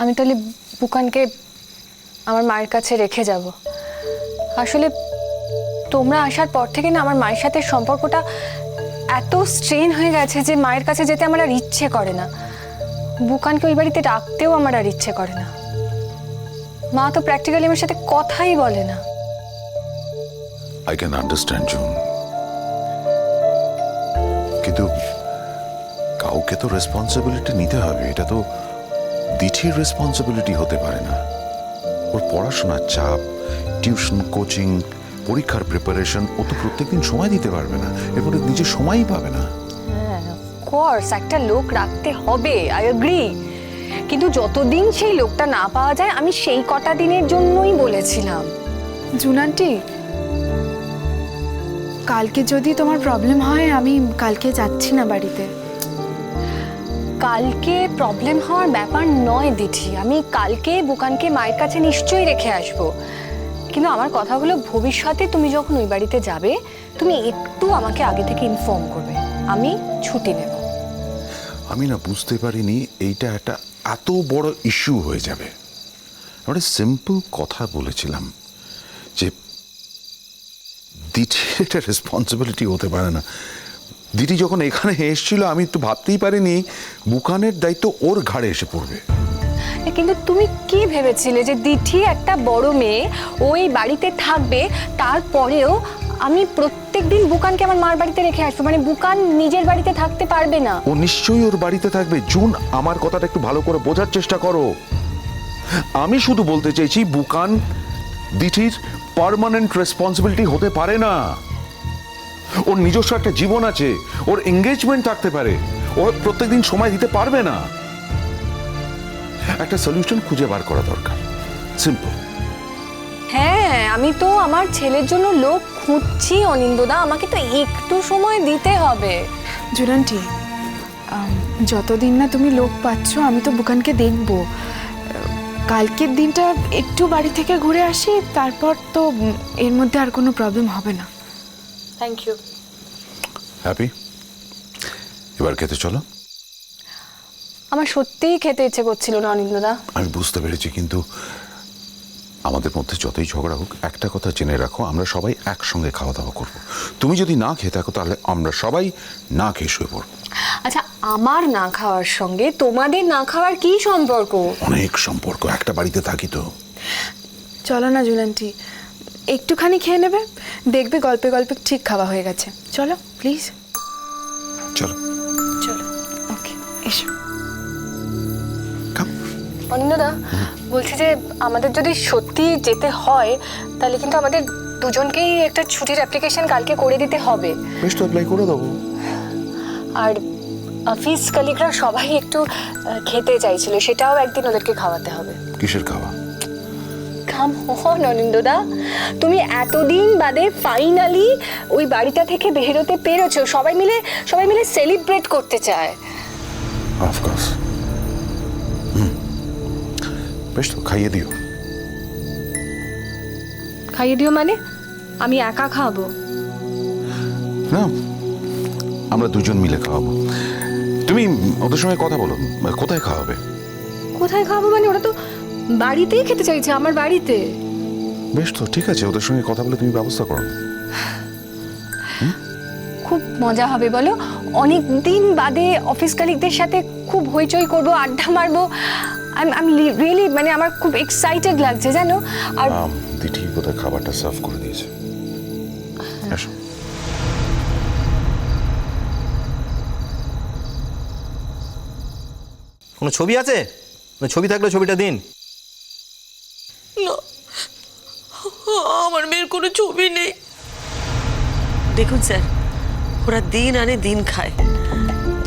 আমি তাহলে বুকানকে আমার মায়ের কাছে রেখে যাব। আসলে তোমরা আসার পর থেকে না আমার মায়ের সাথে সম্পর্কটা এত স্ট্রেন হয়ে গেছে যে মায়ের কাছে যেতে আমার আর ইচ্ছে করে না। বুকানকে ওই বাড়িতে রাখতেও আমার আর ইচ্ছে করে না। মা তো প্র্যাকটিক্যালি আমার সাথে কথাই বলে না। আই ক্যান আন্ডারস্ট্যান্ড জুন কিন্তু কাউকে তো রেসপন্সিবিলিটি নিতে হবে, এটা তো দিঠির রেসপন্সিবিলিটি হতে পারে না। ওর পড়াশোনার চাপ টিউশন কোচিং পরীক্ষার প্রিপারেশন ও তো প্রত্যেকদিন সময় দিতে পারবে না। এরপরে নিজে সময়ই পাবে না। হ্যাঁ কোর্স একটা লোক রাখতে হবে আই এগ্রি কিন্তু যতদিন সেই লোকটা না পাওয়া যায় আমি সেই কটা দিনের জন্যই বলেছিলাম। জুনান্টি কালকে যদি তোমার প্রবলেম হয় আমি কালকে যাচ্ছি না বাড়িতে। কালকে প্রবলেম হওয়ার ব্যাপার নয়, দিঠি। আমি কালকে বুকানকে মায়ের কাছে নিশ্চয়ই রেখে আসব। কিন্তু আমার কথাগুলো ভবিষ্যতে তুমি যখন ওই বাড়িতে যাবে, তুমি একটু আমাকে আগে থেকে ইনফর্ম করবে। আমি ছুটি নেব। আমি না বুঝতে পারিনি, এইটা একটা এত বড় ইস্যু হয়ে যাবে। আমরা সিম্পল কথা বলেছিলাম যে দিঠির এটা রেসপন্সিবিলিটি হতে পারে না। দিদি যখন এখানে এসেছিল আমি তো ভাবতেই পারিনি বুকানের দায়িত্ব ওর ঘাড়ে এসে পড়বে। কিন্তু তুমি কি ভেবেছিলে যে দিঠি একটা বড় মেয়ে ওই বাড়িতে থাকবে তারপরেও আমি প্রত্যেকদিন বুকানকে আমার মার বাড়িতে রেখে আসব? মানে বুকান নিজের বাড়িতে থাকতে পারবে না। ও নিশ্চয়ই ওর বাড়িতে থাকবে। জুন আমার কথাটা একটু ভালো করে বোঝার চেষ্টা করো। আমি শুধু বলতে চাইছি বুকান দিঠির পারমানেন্ট রেসপন্সিবিলিটি হতে পারে না। ওর নিজস্ব একটা জীবন আছে ওর এঙ্গেজমেন্ট থাকতে পারে ও প্রত্যেকদিন সময় দিতে পারবে না। একটা সলিউশন খুঁজে বার করা দরকার সিম্পল হ্যাঁ আমি তো আমার ছেলের জন্য লোক খুঁজছি অনিন্দদা আমাকে তো একটু সময় দিতে হবে। জুনান্টি যতদিন না তুমি লোক পাচ্ছ আমি তো বুকানকে দেখব। কালকের দিনটা একটু বাড়ি থেকে ঘুরে আসি তারপর তো এর মধ্যে আর কোনো প্রবলেম হবে না। থ্যাংক ইউ হ্যাপি এবার খেতে চলো। আমার সত্যিই খেতে ইচ্ছে করছিল না অনিন্দদা আমি বুঝতে পেরেছি কিন্তু আমাদের মধ্যে যতই ঝগড়া হোক একটা কথা জেনে রাখো আমরা সবাই একসঙ্গে খাওয়া দাওয়া করব। তুমি যদি না খেয়ে থাকো তাহলে আমরা সবাই না খেয়ে শুয়ে পড়ব। আচ্ছা আমার না খাওয়ার সঙ্গে তোমাদের না খাওয়ার কি সম্পর্ক? অনেক সম্পর্ক একটা বাড়িতে থাকি তো। চলো না জুনান্টি একটুখানি খেয়ে নেবে? দেখবে গল্পে গল্পে ঠিক খাওয়া হয়ে গেছে। চলো প্লিজ চলো। চলো ওকে এসো। খাও বলছি যে আমাদের যদি সত্যি যেতে হয় তাহলে কিন্তু আমাদের দুজনকেই একটা ছুটির অ্যাপ্লিকেশন কালকে করে দিতে হবে। বেশ তো অ্যাপ্লাই করে দেবো। আর অফিস কালিগরা সবাই একটু খেতে চাইছিল সেটাও একদিন ওদেরকে খাওয়াতে হবে। কিসের খাওয়া? কাম হন অনিন্দদা তুমি এতদিন বাদে ফাইনালি ওই বাড়িটা থেকে বেরোতে পেরেছ। সবাই মিলে সবাই মিলে সেলিব্রেট করতে চায়। অফকোর্স বেশ তো খাইয়ে দিও। খাইয়ে দিও মানে? আমি একা খাব? না আমরা দুজন মিলে খাওয়াবো। তুমি ওদের সঙ্গে কথা বলো কোথায় খাওয়াবে? কোথায় খাওয়াবো মানে? ওরা তো বাড়িতেই খেতে চাইছে আমার বাড়িতে। বেশ তো ঠিক আছে ওদের সঙ্গে কথা বলে তুমি ব্যবস্থা করো। খুব মজা হবে বলো। অনেক দিন বাদে অফিস কালিকদের সাথে খুব হইচই করব আড্ডা মারবো। আমি রিয়েলি মানে আমার খুব এক্সাইটেড লাগছে জানো? আর দিঠি কোথায় খাবারটা সার্ভ করে দিয়েছে? আসো কোনো ছবি আছে? ছবি থাকলে ছবিটা দিন। না। আমার মেয়ের কোনো ছবি নেই। দেখুন স্যার ওরা দিন আনে দিন খায়।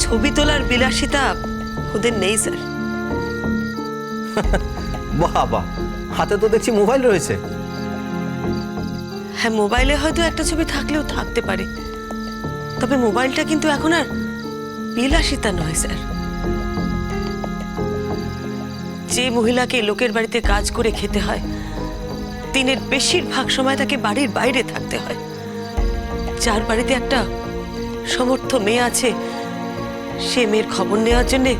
ছবি তোলার বিলাসিতা ওদের নেই স্যার। বাহ বাহ হাতে তো দেখছি মোবাইল রয়েছে। হ্যাঁ মোবাইলে হয়তো একটা ছবি থাকলেও থাকতে পারে। তবে মোবাইলটা কিন্তু এখন আর বিলাসিতা নয় স্যার। যে মহিলাকে লোকের বাড়িতে কাজ করে খেতে হয় দিনের বেশিরভাগ সময় তাকে বাড়ির বাইরে থাকতে হয়। যার বাড়িতে একটা সমর্থ মেয়ে আছে সে মেয়ের খবর নেওয়ার জন্যে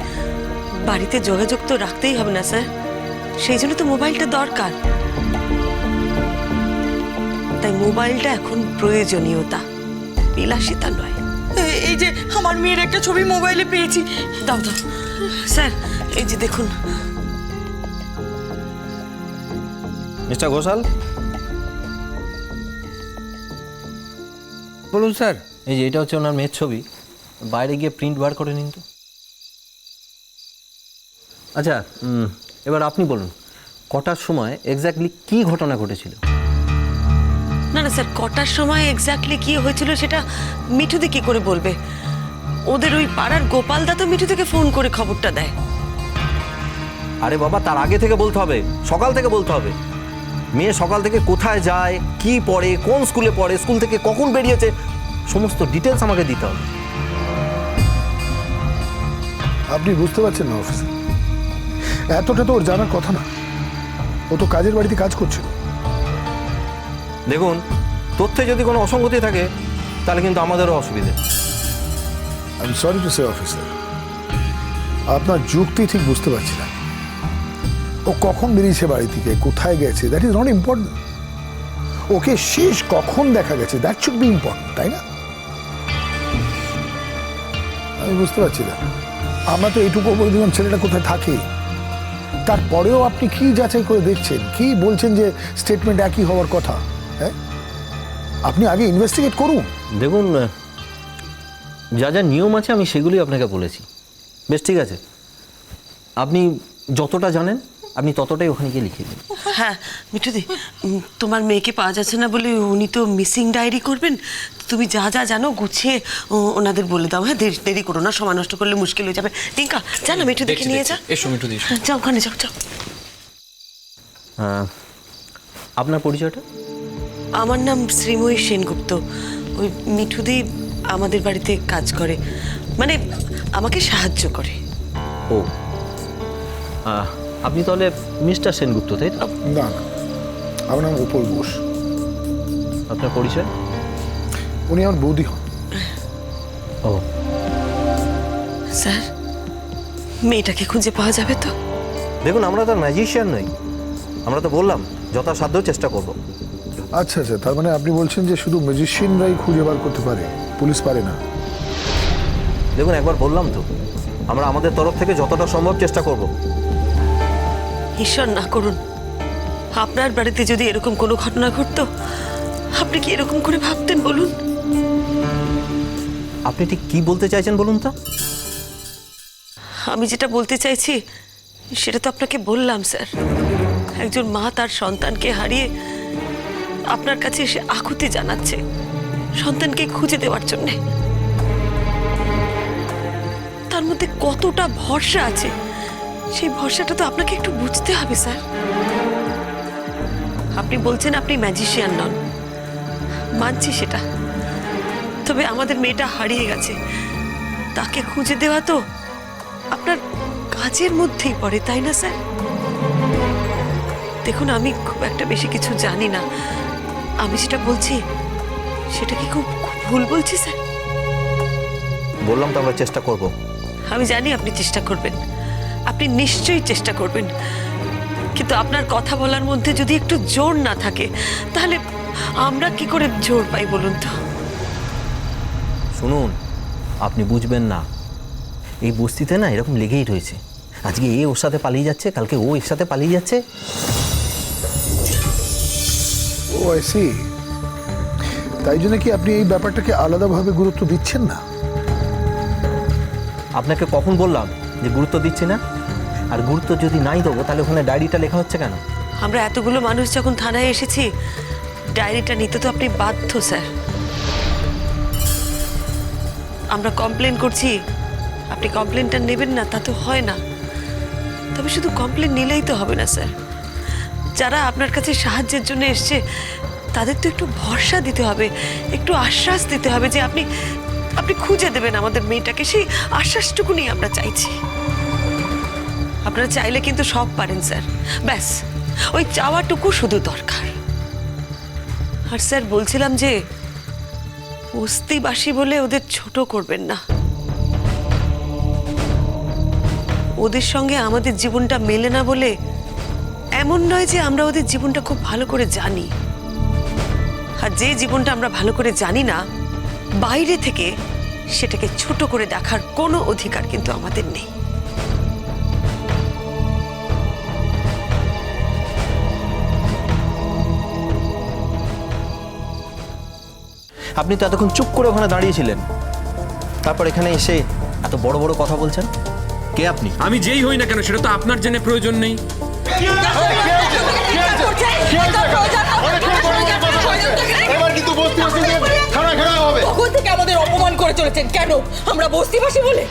বাড়িতে যোগাযোগ তো রাখতেই হবে না স্যার। সেই জন্য তো মোবাইলটা দরকার। তাই মোবাইলটা এখন প্রয়োজনীয়তা বিলাসিতা নয়। এই যে আমার মেয়ের একটা ছবি মোবাইলে পেয়েছি। দাও দাও। স্যার এই যে দেখুন মিস্টার ঘোষাল? বলুন স্যার। এই যে এটা হচ্ছে ওনার মেয়ের ছবি। বাইরে গিয়ে প্রিন্ট বার করে নিন তো। আচ্ছা এবার আপনি বলুন কটার সময় এক্স্যাক্টলি কি ঘটনা ঘটেছিল? না না স্যার কটার সময় এক্স্যাক্টলি কি হয়েছিল সেটা মিঠুদি কি করে বলবে? ওদের ওই পাড়ার গোপালদা তো মিঠু থেকে ফোন করে খবরটা দেয়। আরে বাবা তার আগে থেকে বলতে হবে সকাল থেকে বলতে হবে। মেয়ে সকাল থেকে কোথায় যায় কি পড়ে কোন স্কুলে পড়ে স্কুল থেকে কখন বেরিয়েছে সমস্ত ডিটেলস আমাকে দিতে হবে। আপনি বুঝতে পারছেন না অফিসে এতটা তো ওর জানার কথা না। ও তো কাজের বাড়িতে কাজ করছিল দেখুন তথ্যে যদি কোনো অসঙ্গতি থাকে তাহলে কিন্তু আমাদেরও অসুবিধে। আমি সরি টু সে অফিসার আপনার যুক্তি ঠিক বুঝতে পারছি না। ও কখন বেরিয়েছে বাড়ি থেকে? কোথায় গেছে? That is not important okay শেষ কখন দেখা গেছে? দ্যাট শুড বি ইম্পর্টেন্ট তাই না? আমি বুঝতে পারছি না। আমরা তো এইটুকু বলে দিলাম ছেলেটা কোথায় থাকে। তারপরেও আপনি কি যাচাই করে দেখছেন? কি বলছেন যে স্টেটমেন্ট একই হওয়ার কথা? হ্যাঁ? আপনি আগে ইনভেস্টিগেট করুন। দেখুন, যা যা নিয়ম আছে আমি সেগুলি আপনাকে বলেছি। বেশ, ঠিক আছে। আপনি যতটা জানেন আপনি ততটাই ওখানে গিয়ে লিখে দিন। হ্যাঁ মিঠুদি তোমার মেয়েকে পাওয়া যাচ্ছে না বলে উনি তো মিসিং ডায়েরি করবেন। তুমি যা যা জানো গুছিয়ে ও- ওনাদের বলে দাও। হ্যাঁ দেরি দেরি করো না সময় নষ্ট করলে মুশকিল হয়ে যাবে। টিঙ্কা জানো মিঠুদিকে দেখছি, নিয়ে যা। এসো মিঠুদি, এসো। হ্যাঁ, যাও ওখানে যাও যাও। আপনার পরিচয়টা? আমার নাম শ্রীময়ী সেনগুপ্ত। ওই মিঠুদি আমাদের বাড়িতে কাজ করে। মানে আমাকে সাহায্য করে। ও। আহ, আপনি তাহলে মিস্টার সেনগুপ্ত তাই তো? না না। আমার নাম উপর বোস আপনার পরিচয়? উনি আমার বৌদি হন। ও। স্যার মেয়েটাকে খুঁজে পাওয়া যাবে তো? দেখুন আমরা তো ম্যাজিশিয়ান নই। আমরা তো বললাম যথাসাধ্য চেষ্টা করব। আচ্ছা আচ্ছা তার মানে আপনি বলছেন যে শুধু ম্যাজিশিয়ানরাই খুঁজে বার করতে পারে পুলিশ পারে না। দেখুন একবার বললাম তো আমরা আমাদের তরফ থেকে যতটা সম্ভব চেষ্টা করব। ঈশ্বর না করুন। আপনার বাড়িতে যদি এরকম কোনো ঘটনা ঘটতো আপনি কি এরকম করে ভাবতেন বলুন? আপনি ঠিক কি বলতে চাইছেন বলুন তো? আমি যেটা বলতে চাইছি সেটা তো আপনাকে বললাম স্যার। একজন মা তার সন্তানকে হারিয়ে আপনার কাছে এসে আকুতি জানাচ্ছে সন্তানকে খুঁজে দেওয়ার জন্যে। তার মধ্যে কতটা ভরসা আছে সেই ভরসাটা তো আপনাকে একটু বুঝতে হবে স্যার। আপনি বলছেন আপনি ম্যাজিশিয়ান নন। মানছি সেটা। তবে আমাদের মেয়েটা হারিয়ে গেছে। তাকে খুঁজে দেওয়া তো আপনার কাজের মধ্যেই পড়ে তাই না স্যার? দেখুন আমি খুব একটা বেশি কিছু জানি না। আমি যেটা বলছি সেটা কি খুব খুব ভুল বলছি স্যার? বললাম তো আমরা চেষ্টা করব। আমি জানি আপনি চেষ্টা করবেন। আপনি নিশ্চয়ই চেষ্টা করবেন। কিন্তু আপনার কথা বলার মধ্যে যদি একটু জোর না থাকে তাহলে আমরা কি করে জোর পাই বলুন তো? শুনুন আপনি বুঝবেন না। এই বস্তিতে না এরকম লেগেই রয়েছে। আজকে এ ওর সাথে পালিয়ে যাচ্ছে কালকে ও এর সাথে পালিয়ে যাচ্ছে। ও আইসি তাই জন্য কি আপনি এই ব্যাপারটাকে আলাদাভাবে গুরুত্ব দিচ্ছেন না? আপনাকে কখন বললাম? যে গুরুত্ব দিচ্ছি না? আর গুরুত্ব যদি নাই দেবো, তাহলে ওখানে ডায়েরিটা লেখা হচ্ছে কেন? আমরা এতগুলো মানুষ যখন থানায় এসেছি, ডায়েরিটা নিতে তো আপনি বাধ্য, স্যার। আমরা কমপ্লেন করছি, আপনি কমপ্লেনটা নেবেন না, তা তো হয় না। তবে শুধু কমপ্লেন নিলেই তো হবে না, স্যার। যারা আপনার কাছে সাহায্যের জন্য এসছে, তাদের তো একটু ভরসা দিতে হবে, একটু আশ্বাস দিতে হবে যে আপনি আপনি খুঁজে দেবেন আমাদের মেয়েটাকে, সেই আশ্বাসটুকুনি আমরা চাইছি। আপনারা চাইলে কিন্তু সব পারেন, স্যার। ব্যাস, ওই চাওয়াটুকু শুধু দরকার। আর স্যার, বলছিলাম যে বস্তিবাসী বলে ওদের ছোট করবেন না। ওদের সঙ্গে আমাদের জীবনটা মেলে না বলে এমন নয় যে আমরা ওদের জীবনটা খুব ভালো করে জানি। আর যে জীবনটা আমরা ভালো করে জানি না বাইরে থেকে সেটাকে ছোট করে দেখার কোনো অধিকার কিন্তু আমাদের নেই। আপনি তো এতক্ষণ চুপ করে ওখানে দাঁড়িয়েছিলেন। তারপর এখানে এসে এত বড় বড় কথা বলছেন? কে আপনি? আমি যেই হই না কেন সেটা তো আপনার জেনে প্রয়োজন নেই। এবার কিন্তু বস্তি করে চলেছেন। কেন? আমরা বস্তিবাসী বলে।